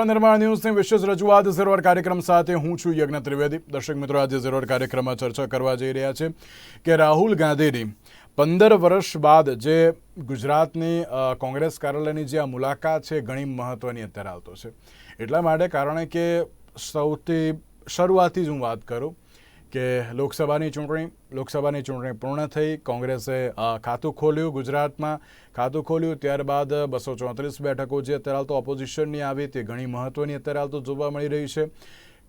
નમસ્કાર નિર્માણ ન્યૂઝની વિશેષ રજૂઆત ઝીરોર કાર્યક્રમ સાથે હું છું યજ્ઞ ત્રિવેદી. દર્શક મિત્રો, આજે ઝીરોર કાર્યક્રમમાં ચર્ચા કરવા જઈ રહ્યા છે કે રાહુલ ગાંધીની પંદર વર્ષ બાદ જે ગુજરાતની કોંગ્રેસ કાર્યાલયની જે આ મુલાકાત છે ઘણી મહત્વની અત્યારે આવતો છે. એટલા માટે કારણ કે સૌથી શરૂઆતથી જ હું વાત કરું કે લોકસભાની ચૂંટણી લોકસભાની ચૂંટણી પૂર્ણ થઈ, કોંગ્રેસે ખાતું ખોલ્યું ગુજરાતમાં. ખાતું ખોલ્યું ત્યારબાદ બસો ચોત્રીસ બેઠકો જે અત્યારે હાલ તો ઓપોઝિશનની આવી તે ઘણી મહત્ત્વની અત્યારે હાલ તો જોવા મળી રહી છે.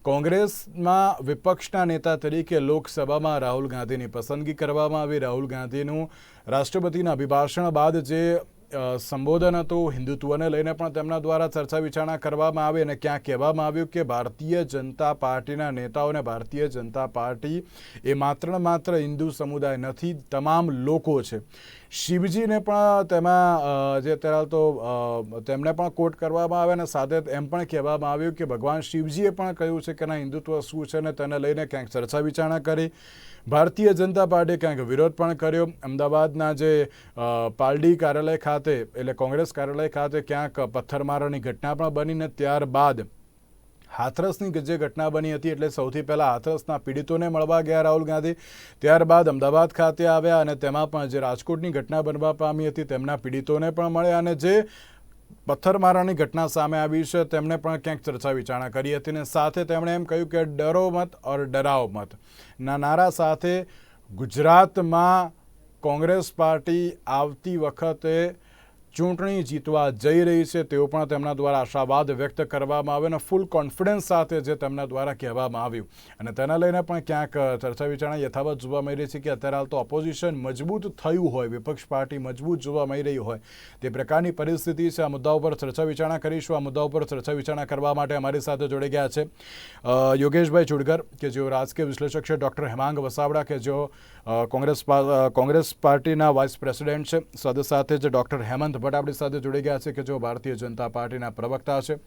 કોંગ્રેસમાં વિપક્ષના નેતા તરીકે લોકસભામાં રાહુલ ગાંધીની પસંદગી કરવામાં આવી. રાહુલ ગાંધીનું રાષ્ટ્રપતિના અભિભાષણ બાદ જે સંબોધન હતું, હિન્દુત્વને લઈને પણ તેમના દ્વારા ચર્ચા વિચારણા કરવામાં આવી અને ક્યાં કહેવામાં આવ્યું કે ભારતીય જનતા પાર્ટીના નેતાઓને ભારતીય જનતા પાર્ટી એ માત્ર માત્ર હિન્દુ સમુદાય નથી, તમામ લોકો છે. શિવજીને પણ તેમાં જે અત્યારે તો તેમને પણ કોટ કરવામાં આવે અને સાથે એમ પણ કહેવામાં આવ્યું કે ભગવાન શિવજીએ પણ કહ્યું છે કે ના હિન્દુત્વ શું છે ને તેને લઈને ક્યાંક ચર્ચા વિચારણા કરી. ભારતીય જનતા પાર્ટીએ ક્યાંક વિરોધ પણ કર્યો. અમદાવાદના જે પાલડી કાર્યાલય ખાતે, એટલે કોંગ્રેસ કાર્યાલય ખાતે ક્યાંક પથ્થરમારાની ઘટના પણ બનીને ત્યારબાદ હાથરસની જે ઘટના બની હતી એટલે સૌથી પહેલાં હાથરસના પીડિતોને મળવા ગયા રાહુલ ગાંધી. ત્યારબાદ અમદાવાદ ખાતે આવ્યા અને તેમાં પણ જે રાજકોટની ઘટના બનવા પામી હતી તેમના પીડિતોને પણ મળ્યા અને જે પથ્થરમારાની ઘટના સામે આવી છે. તેમણે પણ ક્યાંક ચર્ચા વિચારણા કરી હતી અને સાથે તેમણે એમ કહ્યું કે ડરો મત ઓર ડરાઓ મત. ના નારા સાથે ગુજરાતમાં કોંગ્રેસ પાર્ટી આવતી વખતે ચૂંટણી જીતવા જઈ રહી છે, તેઓ પણ તેમના દ્વારા આશાવાદ વ્યક્ત કરવામાં આવે અને ફૂલ કોન્ફિડન્સ સાથે જે તેમના દ્વારા કહેવામાં આવ્યું. અને તેના લઈને પણ ક્યાંક ચર્ચા વિચારણા યથાવત જોવા મળી રહી છે કે અત્યારે હાલ તો ઓપોઝિશન મજબૂત થયું હોય, વિપક્ષ પાર્ટી મજબૂત જોવા મળી રહી હોય. તે પ્રકારની પરિસ્થિતિ છે, આ મુદ્દા ઉપર ચર્ચા વિચારણા કરીશું. આ મુદ્દા ઉપર ચર્ચા વિચારણા કરવા માટે અમારી સાથે જોડાઈ ગયા છે યોગેશભાઈ ચુડગર, કે જેઓ રાજકીય વિશ્લેષક છે, ડૉક્ટર હેમાંગ વસાવડા, કે જેઓ કોંગ્રેસ કોંગ્રેસ પાર્ટીના વાઇસ પ્રેસિડેન્ટ છે. સાથે સાથે જ ડૉક્ટર હેમંત ભટ્ટ આપણી સાથે જોડી ગયા છે કે જેઓ ભારતીય જનતા પાર્ટીના પ્રવક્તા છે.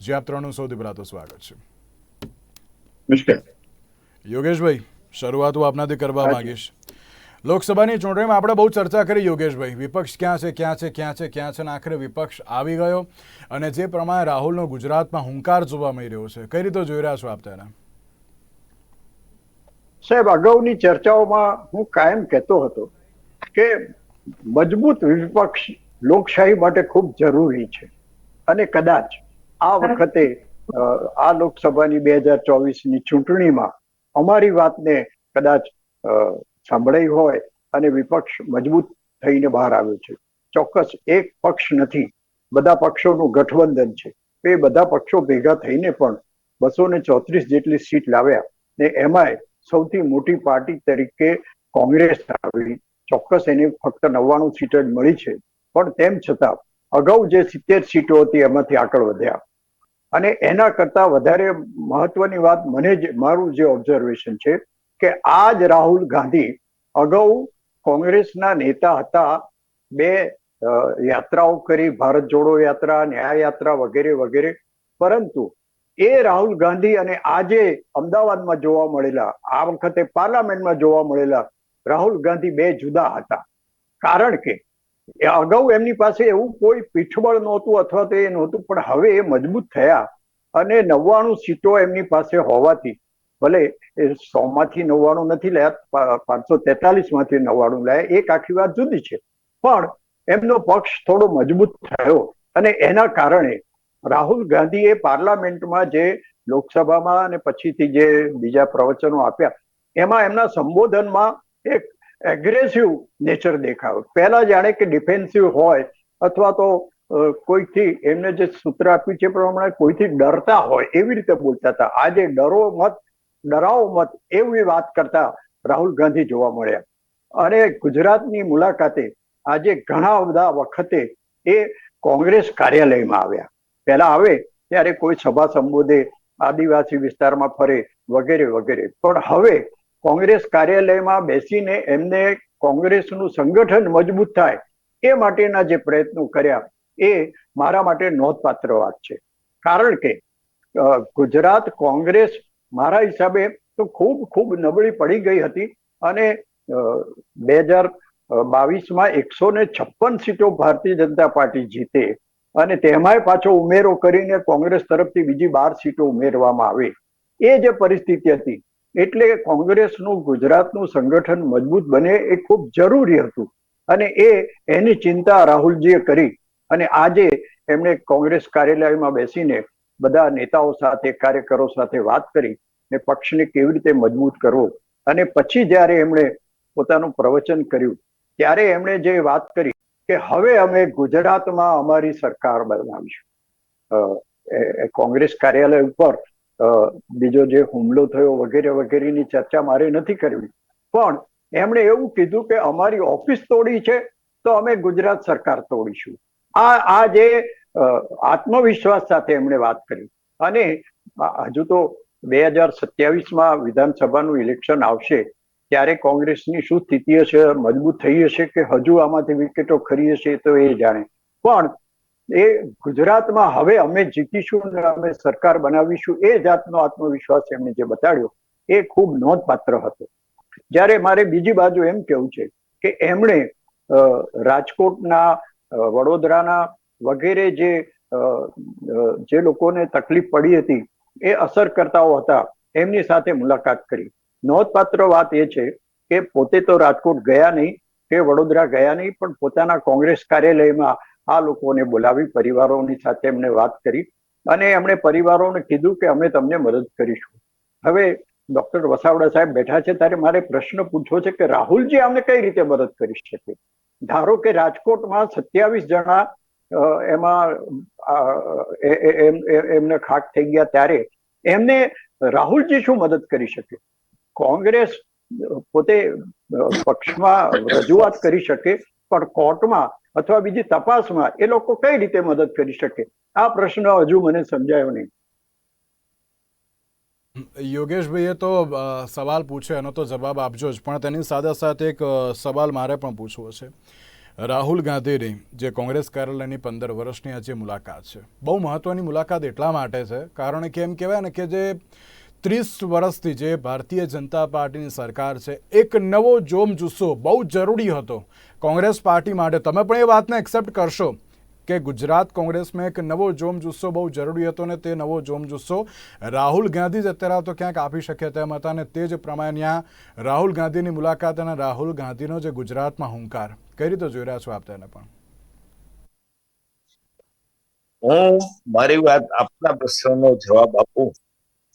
જે આપ ત્રણનું સૌથી પહેલાં તો સ્વાગત છે. યોગેશભાઈ શરૂઆત હું આપનાથી કરવા માંગીશ. લોકસભાની ચૂંટણીમાં આપણે બહુ ચર્ચા કરી યોગેશભાઈ. વિપક્ષ ક્યાં છે ક્યાં છે ક્યાં છે ક્યાં છે અને આખરે વિપક્ષ આવી ગયો. અને જે પ્રમાણે રાહુલનો ગુજરાતમાં હુંકાર જોવા મળી રહ્યો છે કઈ રીતે જોઈ રહ્યા છો આપ તેને? સાહેબ અગાઉની ચર્ચાઓમાં હું કાયમ કહેતો હતો કે મજબૂત વિપક્ષ લોકશાહી માટે ખૂબ જરૂરી છે. અને કદાચ આ વખતે આ લોકસભાની બે હજાર ચોવીસની ચૂંટણીમાં અમારી વાતને કદાચ સાંભળાઈ હોય અને વિપક્ષ મજબૂત થઈને બહાર આવ્યો છે. ચોક્કસ એક પક્ષ નથી બધા પક્ષોનું ગઠબંધન છે. એ બધા પક્ષો ભેગા થઈને પણ બસો ને ચોત્રીસ જેટલી સીટ લાવ્યા ને એમાંય સૌથી મોટી પાર્ટી તરીકે કોંગ્રેસ આવી. ચોક્કસ એને ફક્ત નવ્વાણું સીટ જ મળી છે. પણ તેમ છતાં, અગાઉ જે સિત્તેર સીટો હતી એમાંથી આગળ વધ્યા. અને એના કરતા વધારે મહત્વની વાત મને જ, મારું જે ઓબ્ઝર્વેશન છે કે આ જ રાહુલ ગાંધી અગાઉ કોંગ્રેસના નેતા હતા. બે યાત્રાઓ કરી, ભારત જોડો યાત્રા, ન્યાય યાત્રા વગેરે વગેરે. પરંતુ એ રાહુલ ગાંધી અને આજે અમદાવાદમાં જોવા મળેલા, આ વખતે પાર્લામેન્ટમાં જોવા મળેલા રાહુલ ગાંધી બે જુદા હતા. કારણ કે અગાઉ એમની પાસે એવું કોઈ પીઠબળ નહોતું અથવા તો એ નહોતું, પણ હવે એ મજબૂત થયા અને નવ્વાણું સીટો એમની પાસે હોવાથી, ભલે એ સો માંથી નવ્વાણું નથી લાયા પાંચસો તેતાલીસમાંથી નવ્વાણું લાયા, એક આખી વાત જુદી છે. પણ એમનો પક્ષ થોડો મજબૂત થયો અને એના કારણે રાહુલ ગાંધીએ પાર્લામેન્ટમાં જે લોકસભામાં અને પછીથી જે બીજા પ્રવચનો આપ્યા, એમાં એમના સંબોધનમાં એક એગ્રેસિવ નેચર દેખાયો. પહેલા જાણે કે ડિફેન્સિવ હોય અથવા તો કોઈથી એમને જે સૂત્ર આપ્યું છે પ્રમાણે કોઈથી ડરતા હોય એવી રીતે બોલતા હતા. આજે ડરો મત, ડરાવો મત એવી વાત કરતા રાહુલ ગાંધી જોવા મળ્યા. અને ગુજરાતની મુલાકાતે આજે ઘણા બધા વખતે એ કોંગ્રેસ કાર્યાલયમાં આવ્યા. પહેલા આવે ત્યારે કોઈ સભા સંબોધે, આદિવાસી વિસ્તારમાં ફરે, વગેરે વગેરે. પણ હવે કોંગ્રેસ કાર્યાલયમાં બેસીને એમને કોંગ્રેસનું સંગઠન મજબૂત થાય એ માટેના જે પ્રયત્નો કર્યા એ મારા માટે નોંધપાત્ર વાત છે. કારણ કે ગુજરાત કોંગ્રેસ મારા હિસાબે તો ખૂબ ખૂબ નબળી પડી ગઈ હતી અને બે હજાર બાવીસમાં એકસો ને છપ્પન સીટો ભારતીય જનતા પાર્ટી જીતે. અને તેમાંય પાછો ઉમેરો કરીને કોંગ્રેસ તરફથી બીજી બાર સીટો ઉમેરવામાં આવે. એ જે પરિસ્થિતિ હતી, એટલે કોંગ્રેસનું, ગુજરાતનું સંગઠન મજબૂત બને એ ખૂબ જરૂરી હતું. અને એ, એની ચિંતા રાહુલજીએ કરી. અને આજે એમણે કોંગ્રેસ કાર્યાલયમાં બેસીને બધા નેતાઓ સાથે, કાર્યકરો સાથે વાત કરી ને પક્ષને કેવી રીતે મજબૂત કરવો. અને પછી જ્યારે એમણે પોતાનું પ્રવચન કર્યું, ત્યારે એમણે જે વાત કરી કે હવે અમે ગુજરાતમાં અમારી સરકાર બનાવીશું. કોંગ્રેસ કાર્યાલય ઉપર બીજો જે હુમલો થયો વગેરે વગેરેની ચર્ચા મારે નથી કરવી. પણ એમણે એવું કીધું કે અમારી ઓફિસ તોડી છે, તો અમે ગુજરાત સરકાર તોડીશું. આ આ જે આત્મવિશ્વાસ સાથે એમણે વાત કરી. અને હજુ તો બે હજાર સત્યાવીસમાં વિધાનસભાનું ઇલેક્શન આવશે ત્યારે કોંગ્રેસની શું સ્થિતિ હશે? મજબૂત થઈ હશે કે હજુ આમાંથી વિકેટો ખરી હશે તો એ જાણે. પણ એ ગુજરાતમાં હવે અમે જીતીશું અમે સરકાર બનાવીશું એ જાતનો આત્મવિશ્વાસ એમણે જે બતાડ્યો એ ખૂબ નોંધપાત્ર હતો. જ્યારે મારે બીજી બાજુ એમ કેવું છે કે એમણે રાજકોટના વડોદરાના વગેરે જે જે લોકોને તકલીફ પડી હતી એ અસરકર્તાઓ હતા એમની સાથે મુલાકાત કરી. નોંધપાત્ર વાત એ છે કે પોતે તો રાજકોટ ગયા નહીં, કે વડોદરા ગયા નહીં, પણ પોતાના કોંગ્રેસ કાર્યાલયમાં આ લોકોને બોલાવી, પરિવારોની સાથે એમને વાત કરી અને એમણે પરિવારોને કીધું કે અમે તમને મદદ કરીશું. હવે ડોક્ટર વસાવડા સાહેબ બેઠા છે ત્યારે મારે પ્રશ્ન પૂછવો છે કે રાહુલજી અમને કઈ રીતે મદદ કરી શકે? ધારો કે રાજકોટમાં સત્યાવીસ જણા એમાં એમને ખાક થઈ ગયા ત્યારે એમને રાહુલજી શું મદદ કરી શકે? કોંગ્રેસ પોતે પક્ષમાં રજૂઆત કરી શકે, પણ કોર્ટમાં અથવા બીજી તપાસમાં એ લોકો કઈ રીતે મદદ કરી શકે? આ પ્રશ્ન હજુ મને સમજાયો નહીં. યોગેશભાઈએ તો સવાલ પૂછ્યો એનો તો જવાબ આપજો જ, પણ તેની સાથે સાથે એક સવાલ મારે પણ પૂછવો છે. રાહુલ ગાંધીની જે કોંગ્રેસ કાર્યાલયની પંદર વર્ષની આજે મુલાકાત છે, બહુ મહત્વની મુલાકાત એટલા માટે છે, કારણ કે એમ કહેવાય ને કે જે ત્રીસ વર્ષથી જે ભારતીય જનતા પાર્ટીની સરકાર છે, એક નવો જોમ જુસ્સો બહુ જરૂરી હતો. કોંગ્રેસ પાર્ટી માટે તમે પણ એ વાતને એક્સેપ્ટ કરશો કે ગુજરાત કોંગ્રેસમાં એક નવો જોમ જુસ્સો બહુ જરૂરી હતો ને તે નવો જોમ જુસ્સો રાહુલ ગાંધી જ અત્યારે તો ક્યાંક આપી શકે તેમ હતા અને તે જ પ્રમાણે ત્યાં રાહુલ ગાંધીની મુલાકાત અને રાહુલ ગાંધીનો જે ગુજરાતમાં હુંકાર. કઈ રીતે જોઈ રહ્યા છો આપ તેને પણ? હું મારી વાત આપના પ્રશ્નનો જવાબ આપું.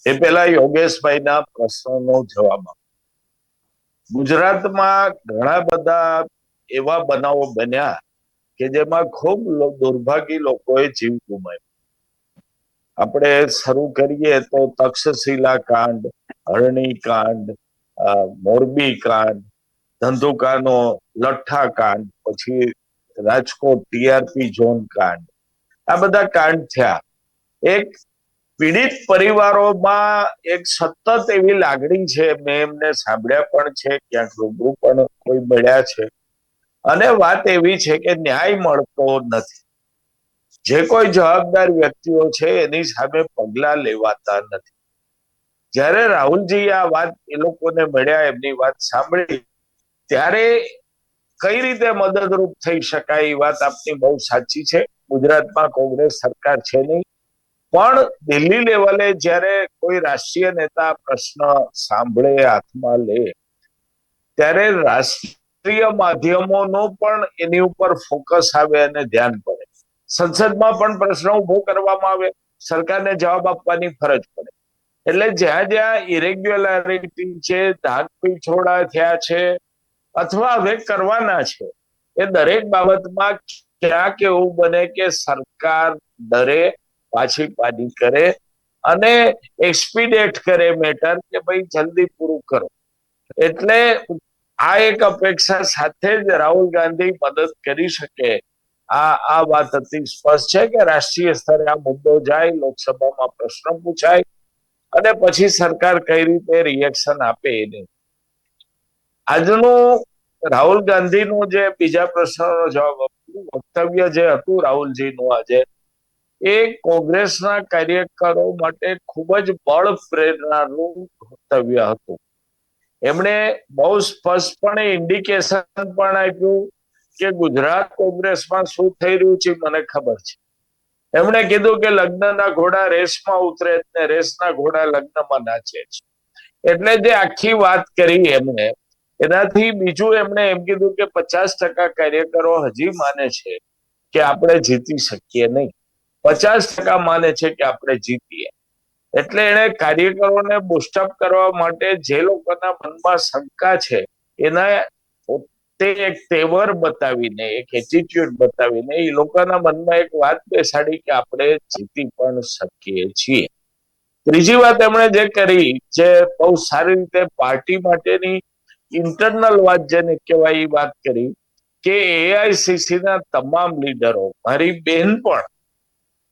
એ પહેલા યોગેશભાઈના પ્રશ્નનો જવાબ ગુજરાતમાં ઘણા બધા એવા બનાવો બન્યા કે જેમાં ખૂબ દુર્ભાગી લોકોએ જીવ ગુમાવ્યો. આપણે શરૂ કરીએ તો તક્ષશિલા કાંડ, હરણી કાંડ મોરબી કાંડ, ધંધુકાનો લઠ્ઠા કાંડ, પછી રાજકોટ ટીઆરપી ઝોન કાંડ. આ બધા કાંડ થયા. એક પીડિત પરિવારોમાં એક સતત એવી લાગણી છે, મેં એમને સાંભળ્યા પણ છે, ક્યાંક રૂબરૂ પણ કોઈ મળ્યા છે. અને વાત એવી છે કે ન્યાય મળતો નથી. જે કોઈ જવાબદાર વ્યક્તિઓ છે, એની સામે પગલા લેવાતા નથી. જ્યારે રાહુલજી આ વાત એ લોકોને મળ્યા, એમની વાત સાંભળી, ત્યારે કઈ રીતે મદદરૂપ થઈ શકાય એ વાત આપની બહુ સાચી છે. ગુજરાતમાં કોંગ્રેસ સરકાર છે નહીં. પણ દિલ્હી લેવલે જ્યારે કોઈ રાષ્ટ્રીય નેતા પ્રશ્ન સાંભળે, હાથમાં લે, ત્યારે રાષ્ટ્રીય માધ્યમોનો પણ એની ઉપર ફોકસ આવે અને ધ્યાન પડે. સંસદમાં પણ પ્રશ્ન ઊભો કરવામાં આવે, સરકારને જવાબ આપવાની ફરજ પડે. એટલે જ્યાં જ્યાં ઇરેગ્યુલારિટી છે, ધાક પીછોડા થયા છે, અથવા હવે કરવાના છે, એ દરેક બાબતમાં ક્યાંક એવું બને કે સરકાર ડરે પાછી પાડી કરે અને એક્સપીડેટ કરે મેટર કે ભાઈ જલ્દી પૂરું કરો. એટલે આ એક અપેક્ષા સાથે જ રાહુલ ગાંધી મદદ કરી શકે. આ આ વાત અતિ સ્પષ્ટ છે કે રાષ્ટ્રીય સ્તરે આ મુદ્દો જાય, લોકસભામાં પ્રશ્ન પૂછાય અને પછી સરકાર કઈ રીતે રિએક્શન આપે એને આજનું રાહુલ ગાંધીનું જે બીજા પ્રશ્નનો જવાબ, વક્તવ્ય જે હતું રાહુલજીનું આજે એ કોંગ્રેસના કાર્યકરો માટે ખૂબ જ બળ પ્રેરણાનું વક્તવ્ય હતું. એમણે બહુ સ્પષ્ટપણે ઇન્ડિકેશન પણ આપ્યું કે ગુજરાત કોંગ્રેસમાં શું થઈ રહ્યું છે મને ખબર છે. એમણે કીધું કે લગ્નના ઘોડા રેસમાં ઉતરે ને રેસના ઘોડા લગ્નમાં નાચે છે. એટલે જે આખી વાત કરી એમણે, એનાથી બીજું એમણે એમ કીધું કે પચાસ ટકા કાર્યકરો હજી માને છે કે આપણે જીતી શકીએ નહીં. પચાસ ટકા માને છે કે આપણે જીતીએ. એટલે એને કાર્યકરોને બુસ્ટઅપ કરવા માટે જે લોકોના મનમાં શંકા છે, એના પોતે એક તેવર બતાવીને, એક એટીટ્યુડ બતાવીને, એ લોકોના મનમાં એક વાત બેસાડી કે આપણે જીતી પણ શકીએ છીએ. ત્રીજી વાત એમણે જે કરી, જે બહુ સારી રીતે પાર્ટી માટેની ઇન્ટરનલ વાત જેને કહેવાય, એ વાત કરી કે એઆઈસીસી ના તમામ લીડરો, મારી બેન પણ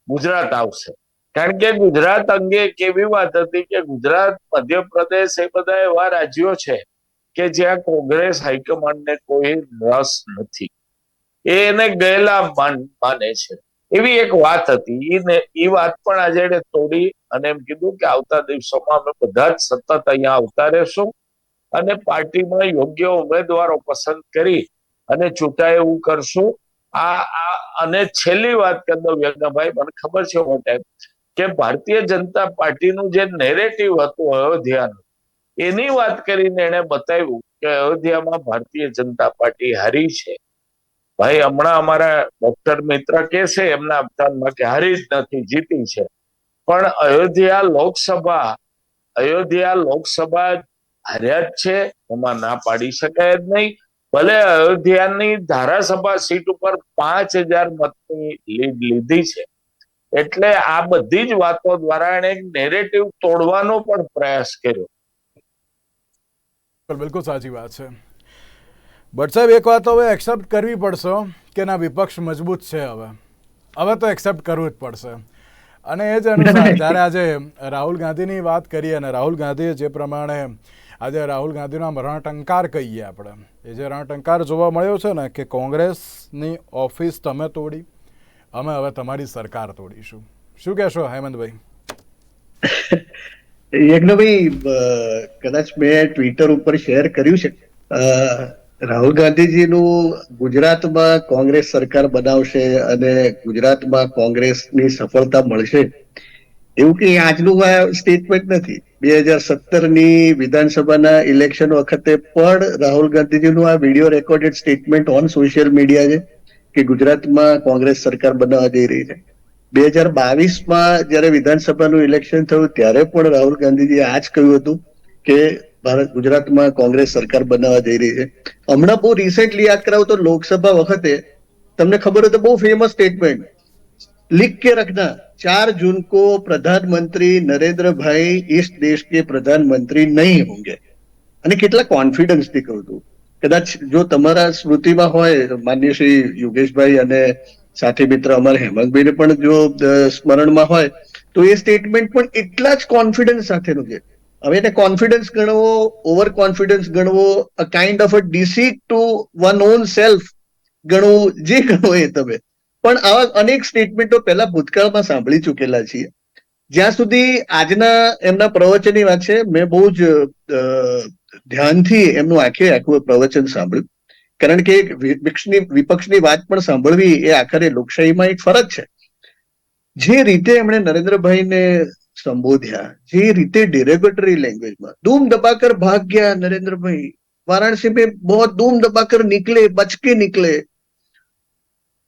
ગુજરાત આવશે. કારણ કે ગુજરાત અંગે એક વાત હતી કે ગુજરાત, મધ્યપ્રદેશ એ બધા એવા રાજ્યો છે કે જ્યાં કોંગ્રેસ, હાઈકમાન્ડને કોઈ રસ નથી. એને ગયેલા માને છે. એવી એક વાત હતી. એ વાત પણ આજે તોડી અને એમ કીધું કે આવતા દિવસોમાં અમે બધા જ સતત અહીંયા આવતા રહેશું અને પાર્ટીમાં યોગ્ય ઉમેદવારો પસંદ કરી અને ચૂંટાય એવું કરશું. આ આ, અને છેલ્લી વાત કરી દઉં યજ્ઞભાઈ મને ખબર છે ઓ ટાઈમ કે ભારતીય જનતા પાર્ટીનું જે નેરેટિવ હતું અયોધ્યાનું, એની વાત કરીને એને બતાવ્યું કે અયોધ્યામાં ભારતીય જનતા પાર્ટી હારી છે. ભાઈ, હમણાં અમારા ડોક્ટર મિત્ર કે છે, એમના અવતારમાં કે હારી જ નથી, જીતી છે. પણ અયોધ્યા લોકસભા અયોધ્યા લોકસભા હાર્યા જ છે, એમાં ના પાડી શકાય જ નહીં. ભલે અયોધ્યાની ધારાસભા સીટ ઉપર પાંચ હજાર મતની લીડ લીધી છે. એટલે આ બધી જ વાતો દ્વારા એને નેરેટિવ તોડવાનો પણ પ્રયાસ કર્યો. બિલકુલ સાચી વાત છે. બટ સાહેબ, એક વાત હવે એક્સેપ્ટ કરવી પડશે કે ના વિપક્ષ મજબૂત છે હવે. હવે તો એક્સેપ્ટ કરવું જ પડશે. અને એ જ અનુસાર જ્યારે આજે રાહુલ ગાંધીની વાત કરીએ અને રાહુલ ગાંધીએ જે પ્રમાણે આજે રાહુલ ગાંધીના મરણ રણટંકાર કહીએ આપણે એ જે રણટંકાર જોવા મળ્યો છે ને કે કોંગ્રેસની ઓફિસ તમે તોડી, અમે હવે તમારી સરકાર તોડીશું. શું કહેશો હેમંતભાઈ? યજ્ઞભાઈ કદાચ મેં ટ્વિટર ઉપર શેર કર્યું છે. રાહુલ ગાંધીજીનું ગુજરાતમાં કોંગ્રેસ સરકાર બનાવશે અને ગુજરાતમાં કોંગ્રેસની સફળતા મળશે, એવું કે આજનું સ્ટેટમેન્ટ નથી. બે હજાર સત્તરની વિધાનસભાના ઇલેક્શન વખતે પણ રાહુલ ગાંધીજીનું આ video recorded statement on social media છે કે ગુજરાતમાં કોંગ્રેસ સરકાર બનાવવા જઈ રહી છે. બે હજાર બાવીસમાં જ્યારે વિધાનસભાનું ઇલેક્શન થયું, ત્યારે પણ રાહુલ ગાંધીજીએ આ જ કહ્યું હતું કે ભારત ગુજરાતમાં કોંગ્રેસ સરકાર બનાવવા જઈ રહી છે. હમણાં બહુ રિસેન્ટલી યાદ કરાવું તો લોકસભા વખતે તમને ખબર હોય તો બહુ ફેમસ સ્ટેટમેન્ટ लिख के रखना चार जून को प्रधानमंत्री नरेंद्र भाई इस देश के प्रधानमंत्री नहीं होंगे અને કેટલા કોન્ફિડન્સ થી કહું છું કદાચ જો તમારા સ્મૃતિમાં હોય માન્ય શ્રી યોગેશભાઈ અને સાથી મિત્ર અમારા હેમંતભાઈને પણ જો અ, સ્મરણમાં હોય તો એ સ્ટેટમેન્ટ પણ એટલા જ કોન્ફિડન્સ સાથેનું છે હવે એને કોન્ફિડન્સ ગણવો over confidence ગણવો a kind of a deceit to one own self ગણવું જે ગણો એ તમે પણ આવા અનેક સ્ટેટમેન્ટો પહેલા ભૂતકાળમાં સાંભળી ચૂકેલા છીએ. જ્યાં સુધી આજના એમના પ્રવચનની વાત છે, મેં બહુ જ ધ્યાનથી એમનું આખે આખું પ્રવચન સાંભળ્યું. કારણ કે વિપક્ષની વાત પણ સાંભળવી એ આખરે લોકશાહીમાં એક ફરજ છે. જે રીતે એમણે નરેન્દ્રભાઈને સંબોધ્યા, જે રીતે ડિરેગેટરી લેંગ્વેજમાં ધૂમ દબાકર ભાગ ગયા નરેન્દ્રભાઈ વારાણસી મેં બહુ ધૂમ દબાકર નીકળે, બચકે નીકળે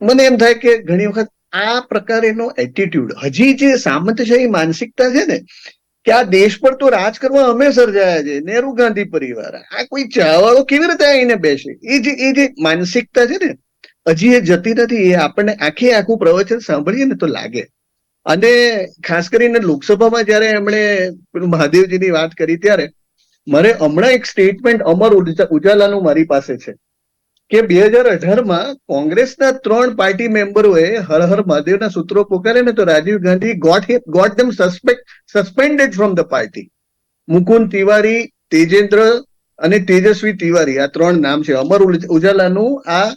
મને એમ થાય કે ઘણી વખત આ પ્રકારેનો એટીટ્યુડ હજી જે સામંતશાહી માનસિકતા છે ને, કે આ દેશ પર તો રાજ કરવા અમે સર્જાયા છે, નેહરુ ગાંધી પરિવાર, આ કોઈ ચાવાળો કેવી રીતે આવીને બેસે? એ જે એ જે માનસિકતા છે ને, હજી એ જતી નથી, એ આપણને આખે આખું પ્રવચન સાંભળીએ ને તો લાગે. અને ખાસ કરીને લોકસભામાં જયારે એમણે પેલું મહાદેવજીની વાત કરી ત્યારે, મારે હમણાં એક સ્ટેટમેન્ટ અમર ઉજા- ઉજાલાનું મારી પાસે છે. કે બે હજાર અઢારમાં કોંગ્રેસના ત્રણ પાર્ટી મેમ્બરોએ હર હર મહાદેવના સૂત્રો પોકારે ને તો Rajiv Gandhi got got them suspect suspended from the party Mukund Tiwari, Tejendra અને તેજસ્વી તિવારી, આ ત્રણ નામ છે. અમર ઉજ- ઉજાલાનું આ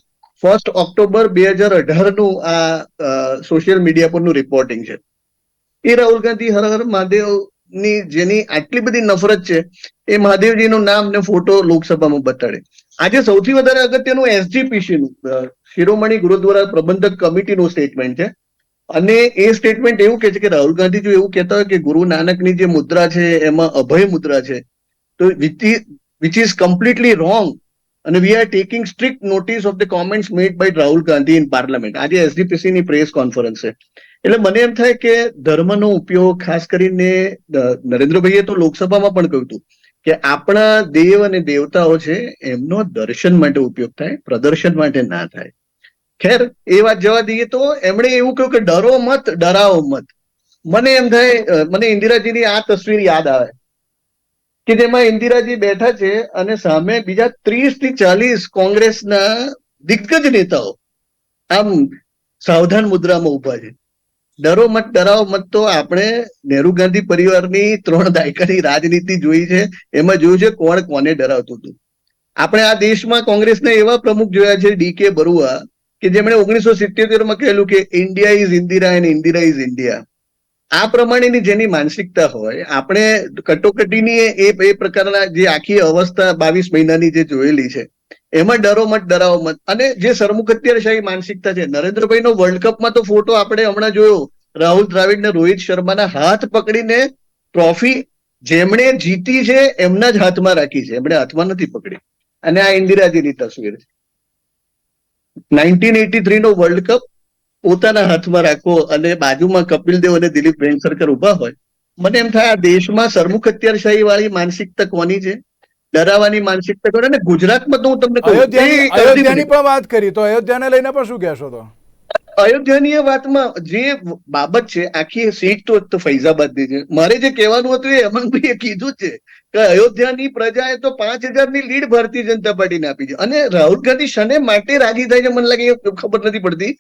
ફર્સ્ટ ઓક્ટોબર બે હજાર અઢારનું આ સોશિયલ મીડિયા પરનું રિપોર્ટિંગ છે. એ રાહુલ ગાંધી હર હર મહાદેવની જેની આટલી બધી નફરત છે, એ મહાદેવજીનું નામ ને ફોટો લોકસભામાં બતાડે. આજે સૌથી વધારે અગત્યનું એસજીપીસીનું શિરોમણી ગુરુદ્વારા પ્રબંધક કમિટીનું સ્ટેટમેન્ટ છે. અને એ સ્ટેટમેન્ટ એવું કે છે કે રાહુલ ગાંધી જો એવું કહેતા હોય કે ગુરુ નાનકની જે મુદ્રા છે, એમાં અભય મુદ્રા છે. તો વિચ ઇઝ કમ્પ્લીટલી રોંગ અને we are taking strict notice of the comments made by Rahul Gandhi in parliament આજે એસડીપીસી ની પ્રેસ કોન્ફરન્સ છે. એટલે મને એમ થાય કે ધર્મનો ઉપયોગ, ખાસ કરીને નરેન્દ્રભાઈએ તો લોકસભામાં પણ કહ્યું હતું કે આપણા દેવ અને દેવતાઓ છે, એમનો દર્શન માટે ઉપયોગ થાય, પ્રદર્શન માટે ના થાય. ખેર, એ વાત જવા દઈએ તો એમણે એવું કહ્યું કે ડરો મત, ડરાવો મત. મને એમ થાય મને ઇન્દિરાજીની આ તસવીર યાદ આવે. કે જેમાં ઇન્દિરાજી બેઠા છે અને સામે બીજા ત્રીસથી ચાલીસ કોંગ્રેસના દિગ્ગજ નેતાઓ આમ સાવધાન મુદ્રામાં ઊભા છે. ડરો મત ડરાવો મત તો આપણે નહેરુ ગાંધી પરિવારની ત્રણ દાયકાની રાજનીતિ જોઈ છે. એમાં જોયું છે કોણ કોને ડરાવતું હતું. આપણે આ દેશમાં કોંગ્રેસના એવા પ્રમુખ જોયા છે ડી કે બરુઆ કે જેમણે ઓગણીસો સિત્યોતેરમાં કહેલું કે India is Indira and Indira is India આ પ્રમાણેની જેની માનસિકતા હોય, આપણે કટોકટીની એ એ પ્રકારના જે આખી અવસ્થા બાવીસ મહિનાની જે જોયેલી છે એમાં ડરો મત, ડરાવો મત. અને જે સરમુખ અત્યારશાહી માનસિકતા છે. નરેન્દ્રભાઈ નો વર્લ્ડ કપમાં તો ફોટો આપણે હમણાં જોયો. રાહુલ દ્રાવિડ ને રોહિત શર્માના હાથ પકડીને ટ્રોફી જેમણે જીતી છે, એમના જ હાથમાં રાખી છે. એમણે હાથમાં નથી પકડી. અને આ ઇન્દિરાજીની તસવીર છે. નાઇન્ટીન એટી થ્રી નો વર્લ્ડ કપ પોતાના હાથમાં રાખો અને બાજુમાં કપિલ દેવ અને દિલીપ વેંગસરકર ઊભા હોય. મને એમ થાય આ દેશમાં સરમુખ અત્યારશાહી વાળી માનસિકતા કોની છે? ડરાવાની માનસિકતા કોની અને ગુજરાતમાં તો હું તમને અયોધ્યાની પણ વાત કરી તો અયોધ્યાને લઈને પણ શું કહેશો તો? અયોધ્યાની એ વાતમાં જે બાબત છે આખી સીટ તો ફૈઝાબાદની છે. મારે જે કહેવાનું હતું એ હેમંતભાઈએ કીધું છે કે અયોધ્યાની પ્રજાએ તો પાંચ હજારની લીડ ભારતીય જનતા પાર્ટીને આપી છે. અને રાહુલ ગાંધી શને માટે રાજી થાય છે મને લાગે એ ખબર નથી પડતી.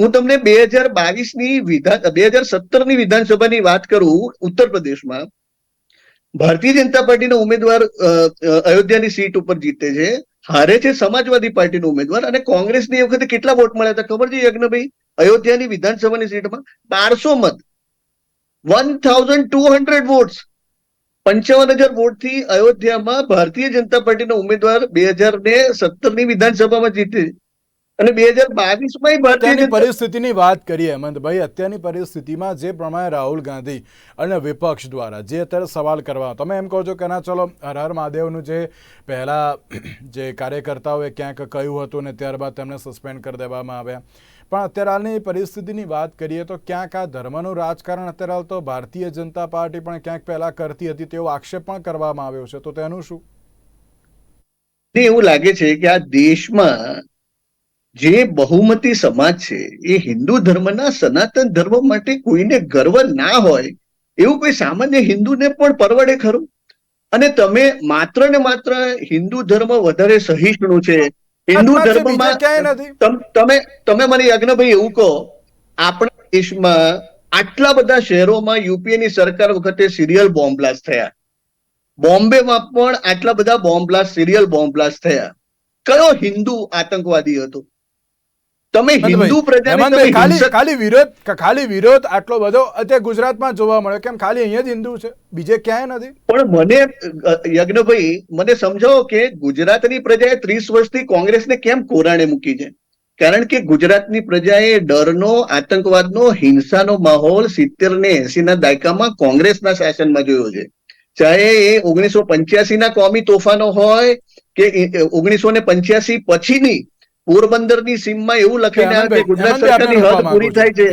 હું તમને બે હજાર બાવીસની વિધાન બે હજાર સત્તરની વિધાનસભાની વાત કરું ઉત્તર પ્રદેશમાં. ભારતીય જનતા પાર્ટીના ઉમેદવાર અયોધ્યાની સીટ ઉપર જીતે છે. હારે છે સમાજવાદી પાર્ટીનો ઉમેદવાર અને કોંગ્રેસની એ વખતે કેટલા વોટ મળ્યા હતા ખબર છે યજ્ઞભાઈ? અયોધ્યાની વિધાનસભાની સીટમાં બારસો મત. One thousand two hundred votes. પંચાવન હજાર વોટથી અયોધ્યામાં ભારતીય જનતા પાર્ટીના ઉમેદવાર બે હજાર ને સત્તરની વિધાનસભામાં જીતે અને બે હજાર બાવીસમાં જનતા પરિસ્થિતિની વાત કરીએ હેમંતભાઈ અત્યારની પરિસ્થિતિમાં જે પ્રમાણે રાહુલ ગાંધી અને વિપક્ષ દ્વારા જે અત્યારે સવાલ કરવા તમે એમ કહો છો કે ના ચલો હર હર મહાદેવનું જે પહેલાં જે કાર્યકર્તાઓએ ક્યાંક કહ્યું હતું ને ત્યારબાદ તેમને સસ્પેન્ડ કરી દેવામાં આવ્યા. પણ અત્યારે હાલની પરિસ્થિતિની વાત કરીએ તો ક્યાંક આ ધર્મનું રાજકારણ અત્યારે હાલ તો ભારતીય જનતા પાર્ટી પણ ક્યાંક પહેલાં કરતી હતી તેવો આક્ષેપ પણ કરવામાં આવ્યો છે. તો તેનું શું? એવું લાગે છે કે આ દેશમાં જે બહુમતી સમાજ છે એ હિન્દુ ધર્મના સનાતન ધર્મ માટે કોઈને ગર્વ ના હોય એવું કોઈ સામાન્ય હિન્દુને પણ પરવડે ખરું? અને તમે માત્ર ને માત્ર હિન્દુ ધર્મ વધારે સહિષ્ણુ છે હિન્દુ ધર્મમાં તમ- તમે મને યજ્ઞભાઈ એવું કહો આપણા દેશમાં આટલા બધા શહેરોમાં યુપીએ ની સરકાર વખતે સિરિયલ બોમ્બ બ્લાસ્ટ થયા. બોમ્બેમાં પણ આટલા બધા bomb blast serial bomb blast થયા. કયો હિન્દુ આતંકવાદી હતો? તમે હિન્દુ પ્રજાને ખાલી ખાલી વિરોધ ખાલી વિરોધ આટલો બધો અત્યારે ગુજરાતમાં જોવા મળે કેમ ખાલી અહીંયા જ હિન્દુ છે? બીજે ક્યાંય નથી? પણ મને યજ્ઞભાઈ મને સમજાવો કે ગુજરાતની પ્રજાએ ત્રીસ વર્ષથી કોંગ્રેસને કેમ કોરાણે મૂકી છે? કારણ કે ગુજરાતની પ્રજાએ ડરનો આતંકવાદનો હિંસાનો માહોલ સિત્તેર ને એસી ના દાયકામાં કોંગ્રેસના શાસનમાં જોયો છે. ચાહે એ ઓગણીસો પંચ્યાસી ના કોમી તોફાનો હોય કે ઓગણીસો ને પંચ્યાસી પછીની પોરબંદરની સીમમાં એવું લખીને આવે કે ગુજરાત સરકારની હદ પૂરી થાય છે.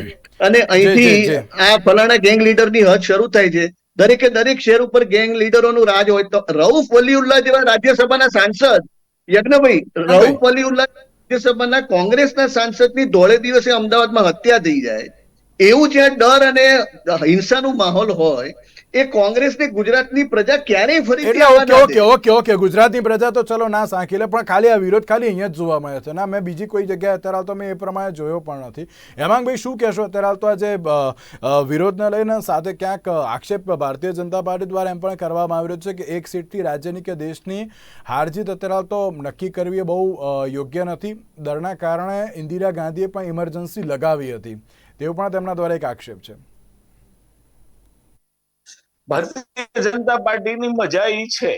અને અહીંથી આ ફલાણા ગેંગ લીડરની હદ શરૂ થાય છે. દરેકે દરેક શહેર ઉપર ગેંગ લીડરોનું રાજ હોય તો રઉફ વલીઉલ્લા જેવા રાજ્યસભાના સાંસદ યજ્ઞભાઈ રઉફ વલીઉલ્લા રાજ્યસભાના કોંગ્રેસના સાંસદની ધોળે દિવસે અમદાવાદમાં હત્યા થઈ જાય. એવું જ્યાં ડર અને હિંસાનું માહોલ હોય એ કોંગ્રેસને ગુજરાતની પ્રજા ક્યારેય ફરી એટલે ઓકે ઓકે ઓકે ઓકે ગુજરાતની પ્રજા તો ચલો ના સાંખી લે પણ ખાલી આ વિરોધ ખાલી અહીંયા જ જોવા મળે છે. ના મેં બીજી કોઈ જગ્યાએ અત્યારે તો મેં એ પ્રમાણે જોયો પણ નથી. હેમાંગભાઈ શું કહેશો? અત્યારે તો આ જે વિરોધને લઈને સાથે ક્યાંક આક્ષેપ ભારતીય જનતા પાર્ટી દ્વારા એમ પણ કરવામાં આવી રહ્યો છે કે એક સીટથી રાજ્યની કે દેશની હારજીત અત્યારે તો નક્કી કરવી એ બહુ યોગ્ય નથી. દરના કારણે ઇન્દિરા ગાંધીએ પણ ઇમરજન્સી લગાવી હતી. તેવું પણ તેમના દ્વારા એક આક્ષેપ છે. ભારતીય જનતા પાર્ટીની મજા એ છે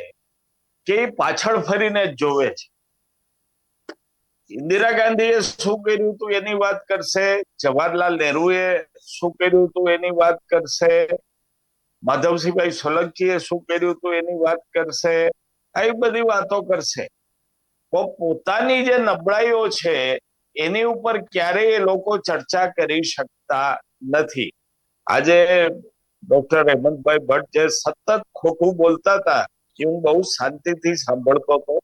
કે પાછળ ફરીને જ જોવે છે. ઇન્દિરા ગાંધીએ શું કર્યું હતું એની વાત કરશે? જવાહરલાલ નહેરુએ શું કર્યું હતું એની વાત કરશે? માધવસિંહભાઈ સોલંકીએ શું કર્યું હતું એની વાત કરશે? આવી બધી વાતો કરશે. પોતાની જે નબળાઈઓ છે એની ઉપર ક્યારેય લોકો ચર્ચા કરી શકતા નથી. આજે ડોક્ટર હેમંતભાઈ ભટ્ટ જે સતત ખોટું બોલતા હતા, એ હું બહુ શાંતિથી સાંભળતો હતો.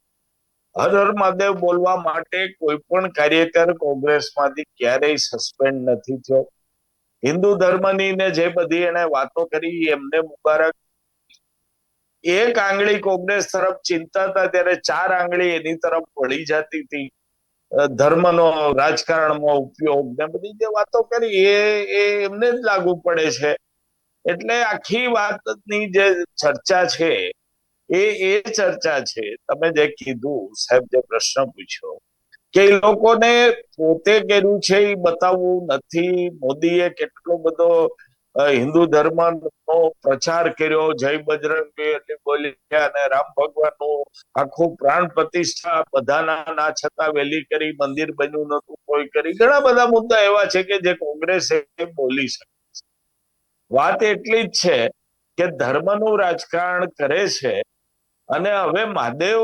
હર હર મહાદેવ બોલવા માટે કોઈ પણ કાર્યકર કોંગ્રેસમાંથી ક્યારેય સસ્પેન્ડ નથી થયો. હિન્દુ ધર્મની ને જે બધી એને વાતો કરી, એમને મુબારક. એક આંગળી કોંગ્રેસ તરફ ચિંતા હતા, ત્યારે ચાર આંગળી એની તરફ વળી જતી હતી. ધર્મનો રાજકારણમાં ઉપયોગ ને બધી જે વાતો કરી એ એમને જ લાગુ પડે છે. એટલે આખી વાતની જે ચર્ચા છે, એ એ ચર્ચા છે. તમે જે કીધું, સાહેબ જે પ્રશ્ન પૂછ્યો, કે એ લોકોને પોતે કર્યું છે એ બતાવવું નથી. મોદીએ કેટલો બધો હિન્દુ ધર્મનો પ્રચાર કર્યો, જય બજરંગી એટલે બોલ્યા અને રામ ભગવાનનું આખું પ્રાણ પ્રતિષ્ઠા બધાના ના છતાં વેલી કરી, મંદિર બન્યું નતું કોઈ કરી ઘણા બધા મુદ્દા એવા છે કે જે કોંગ્રેસ બોલી શકે. વાત એટલી જ છે કે ધર્મનું રાજકારણ કરે છે અને હવે મહાદેવ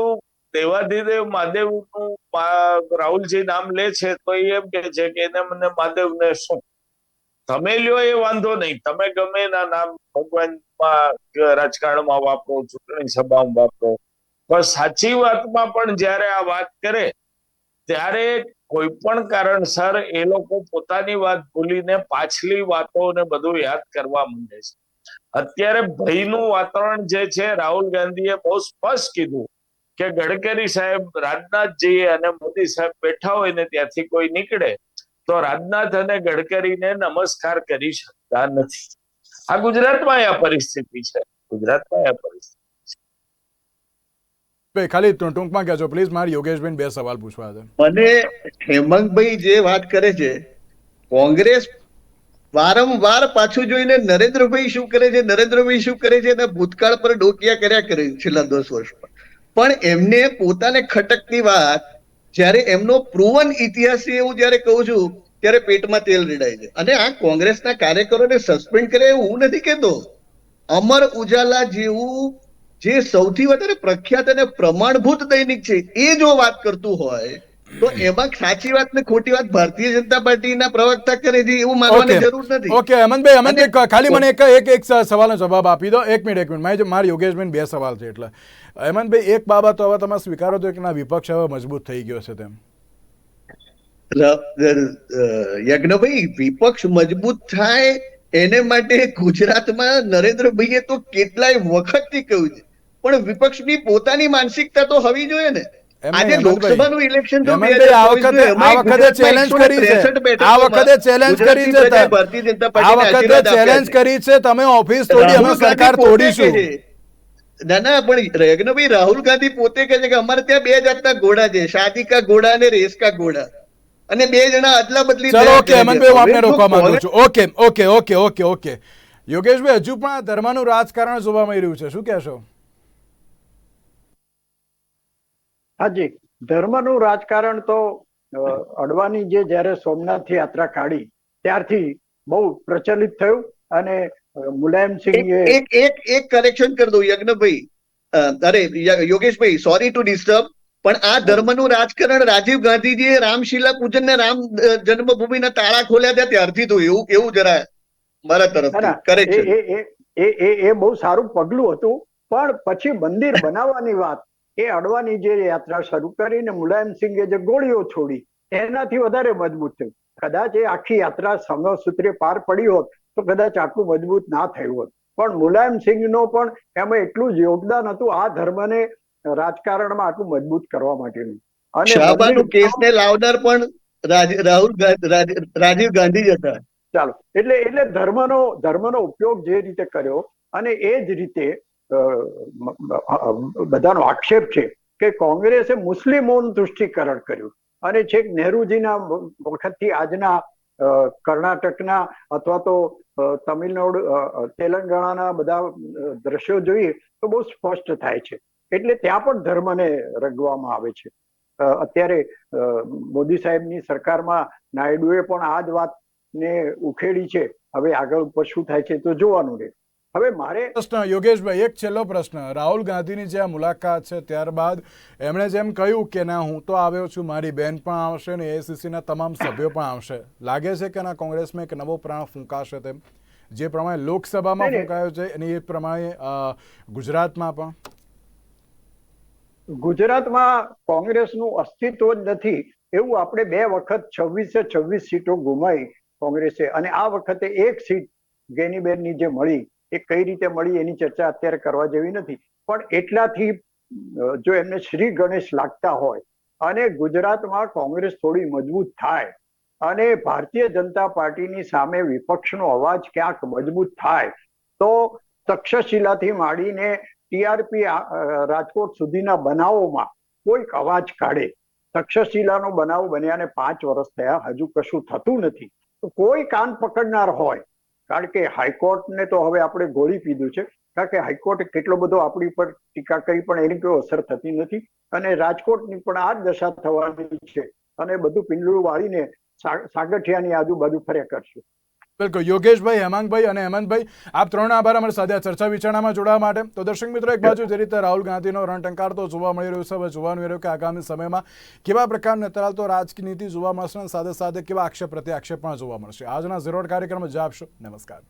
દેવાધિદેવ મહાદેવનું નું રાહુલજી નામ લે છે તો એ એમ કે છે કે એને મને મહાદેવને શું તમે લ્યો એ વાંધો નહીં. તમે ગમે એના નામ ભગવાનમાં રાજકારણમાં વાપરો, ચૂંટણી સભામાં વાપરો. પણ સાચી વાતમાં પણ જ્યારે આ વાત કરે, ત્યારે કોઈ પણ કારણસર એ લોકો પોતાની વાત ભૂલીને પાછલી વાતો ને બધું યાદ કરવા માંડે છે. અત્યારે ભયનું વાતાવરણ જે છે, રાહુલ ગાંધીએ બહુ સ્પષ્ટ કીધું કે ગડકરી સાહેબ રાજનાથજી અને મોદી સાહેબ બેઠા હોય ને ત્યાંથી કોઈ નીકળે તો રાજનાથ અને ગડકરીને નમસ્કાર કરી શકતા નથી. આ ગુજરાતમાં આ પરિસ્થિતિ છે. ગુજરાતમાં આ પરિસ્થિતિ છે. ખાલી ટૂંકમાં કહેજો પ્લીઝ મારે યોગેશભાઈ બે સવાલ પૂછવા છે. મને હેમંતભાઈ જે વાત કરે છે કોંગ્રેસ વારંવાર પાછું જોઈને નરેન્દ્રભાઈ શું કરે છે નરેન્દ્રભાઈ શું કરે છે અને ભૂતકાળ પર ડોકિયા કર્યા કરે છેલ્લા દસ વર્ષમાં. પણ એમને પોતાને ખટકતી વાત જ્યારે એમનો પ્રુવન ઇતિહાસ છે એવું જ્યારે કહું છું, ત્યારે પેટમાં તેલ રેડાય છે. અને આ કોંગ્રેસના કાર્યકરોને સસ્પેન્ડ કરે એવું હું નથી કહેતો. અમર ઉજાલા જેવું જે સૌથી વધારે પ્રખ્યાત અને પ્રમાણભૂત દૈનિક છે, એ જો વાત કરતું હોય તો એમાં સાચી વાત ને ખોટી વાત ભારતીય જનતા પાર્ટીના પ્રવક્તા કરે છે એવું માનવાની જરૂર નથી. ઓકે અમનભાઈ અમનભાઈ ખાલી મને એક એક એક સવાલનો જવાબ આપી દો. એક મિનિટ એક મિનિટ. મારી મારે યોગેશભાઈ બે સવાલ છે એટલે. હેમંતભાઈ એક બાબત હવે તમે સ્વીકારો છો કે ના વિપક્ષ હવે મજબૂત થઈ ગયો છે તેમ. યજ્ઞભાઈ વિપક્ષ મજબૂત થાય એને માટે ગુજરાતમાં નરેન્દ્રભાઈએ તો કેટલાય વખતથી કહ્યું છે. પણ વિપક્ષની પોતાની માનસિકતા તો હોવી જોઈએ ને. આજે લોકસભાનું ઇલેક્શન તો આ વખતે- આ વખતે ચેલેન્જ કરી છે. આ વખતે ચેલેન્જ કરી છે આ વખતે ચેલેન્જ કરી છે. તમે ઓફિસ તોડી અમે સરકાર તોડીશું. ના ના પણ યજ્ઞભાઈ રાહુલ ગાંધી પોતે કહે છે કે અમારે ત્યાં બે જાતના ઘોડા છે. શાદી કા ઘોડા અને રેસ કા ઘોડા. અને બે જણા અદલા બદલી ચલો ઓકે હેમંતભાઈ હું આપને રોકવા માંગુ છું. Okay okay okay okay okay. યોગેશભાઈ હજુ પણ આ ધર્મનું રાજકારણ જોવા મળી રહ્યું છે. શું કહેશો? હાજી ધર્મનું રાજકારણ તો અડવાની જે જયારે સોમનાથ યાત્રા કાઢી ત્યારથી બહુ પ્રચલિત થયું અને મુલાયમસિંહ એક એક કરેક્શન કરી દઉં યજ્ઞભાઈ. અરે યોગેશભાઈ સોરી ટુ ડિસ્ટર્બ પણ આ ધર્મનું રાજકારણ રાજીવ ગાંધીજીએ રામશીલા પૂજન ને રામ જન્મભૂમિના તાળા ખોલ્યા હતા ત્યારથી તો એવું એવું જરા મારા તરફ કરેક્શન એ એ એ બહુ સારું પગલું હતું પણ પછી મંદિર બનાવવાની વાત એ અડવાની જે યાત્રા શરૂ કરીને મુલાયમસિંહે જે ગોળીઓ છોડી એનાથી વધારે મજબૂત થયું. કદાચ એ આખી યાત્રા સમયસૂત્રે પાર પડી હોત તો કદાચ આટલું મજબૂત ના થયું હોત. પણ મુલાયમસિંહનો પણ એમાં એટલું જ યોગદાન હતું આ ધર્મને રાજકારણમાં આટલું મજબૂત કરવા માટેનું. અને શાહબાનુ કેસને લાવનાર પણ રાહુલ રાજીવ ગાંધી જ હતા. ચાલો એટલે એટલે ધર્મનો ધર્મનો ઉપયોગ જે રીતે કર્યો અને એ જ રીતે બધાનો આક્ષેપ છે કે કોંગ્રેસે મુસ્લિમોનું તુષ્ટિકરણ કર્યું. અને છેક નહેરુજીના વખતથી આજના કર્ણાટકના અથવા તો તમિલનાડુ તેલંગાણાના બધા દ્રશ્યો જોઈએ તો બહુ સ્પષ્ટ થાય છે. એટલે ત્યાં પણ ધર્મને રંગવામાં આવે છે. અત્યારે મોદી સાહેબની સરકારમાં નાયડુએ પણ આ જ વાતને ઉખેડી છે. હવે આગળ ઉપર શું થાય છે તો જોવાનું રહે. હવે મારે પ્રશ્ન યોગેશભાઈ એક છેલ્લો પ્રશ્ન. રાહુલ ગાંધીની જે આ મુલાકાત છે ત્યારબાદ એમણે જેમ કહ્યું કે ના હું તો આવ્યો છું મારી બેન પણ આવશે ને એસીસીના તમામ સભ્યો પણ આવશે. લાગે છે કે ના કોંગ્રેસમાં એક નવો પ્રાણ ફૂંકાશે તેમ? જે પ્રમાણે લોકસભામાં. ફૂંકાયો છે અને એ પ્રમાણે ગુજરાતમાં પણ? ગુજરાતમાં કોંગ્રેસનું અસ્તિત્વ જ નથી. એવું આપણે બે વખત છવ્વીસે છવ્વીસ સીટો ગુમાવી કોંગ્રેસે. અને આ વખતે એક સીટ ગેનીબેનની જે મળી એ કઈ રીતે મળી એની ચર્ચા અત્યારે કરવા જેવી નથી. પણ એટલાથી જો એમને શ્રી ગણેશ લાગતા હોય અને ગુજરાતમાં કોંગ્રેસ થોડી મજબૂત થાય અને ભારતીય જનતા પાર્ટીની સામે વિપક્ષનો અવાજ ક્યાંક મજબૂત થાય, તો તક્ષશિલાથી માંડીને ટીઆરપી રાજકોટ સુધીના બનાવોમાં કોઈક અવાજ કાઢે. તક્ષશિલાનો બનાવ બન્યાને પાંચ વર્ષ થયા, હજુ કશું થતું નથી. તો કોઈ કાન પકડનાર હોય કારણ કે હાઈકોર્ટને તો હવે આપણે ગોળી પીધું છે. કારણ કે હાઈકોર્ટે કેટલો બધો આપણી પર ટીકા કરી, પણ એની કોઈ અસર થતી નથી. અને રાજકોટની પણ આ જ દશા થવાની છે. અને બધું પિંડલું વાળીને સાગઠિયાની આજુબાજુ ફર્યા કરશું. બિલકુલ યોગેશભાઈ હેમાંગભાઈ અને હેમંતભાઈ આપ ત્રણ આભાર અમારી સાથે ચર્ચા વિચારણામાં જોડાવા માટે. તો દર્શક મિત્રો એક બાજુ જે રીતે રાહુલ ગાંધીનો રણટંકાર તો જોવા મળી રહ્યો છે હવે જોવાનું રહ્યું કે આગામી સમયમાં કેવા પ્રકારની અત્યારે તો રાજકીય જોવા મળશે અને સાથે સાથે કેવા આક્ષેપ પ્રત્યે આક્ષેપ પણ જોવા મળશે. આજના ઝીરોડ કાર્યક્રમ જ આપશો. નમસ્કાર.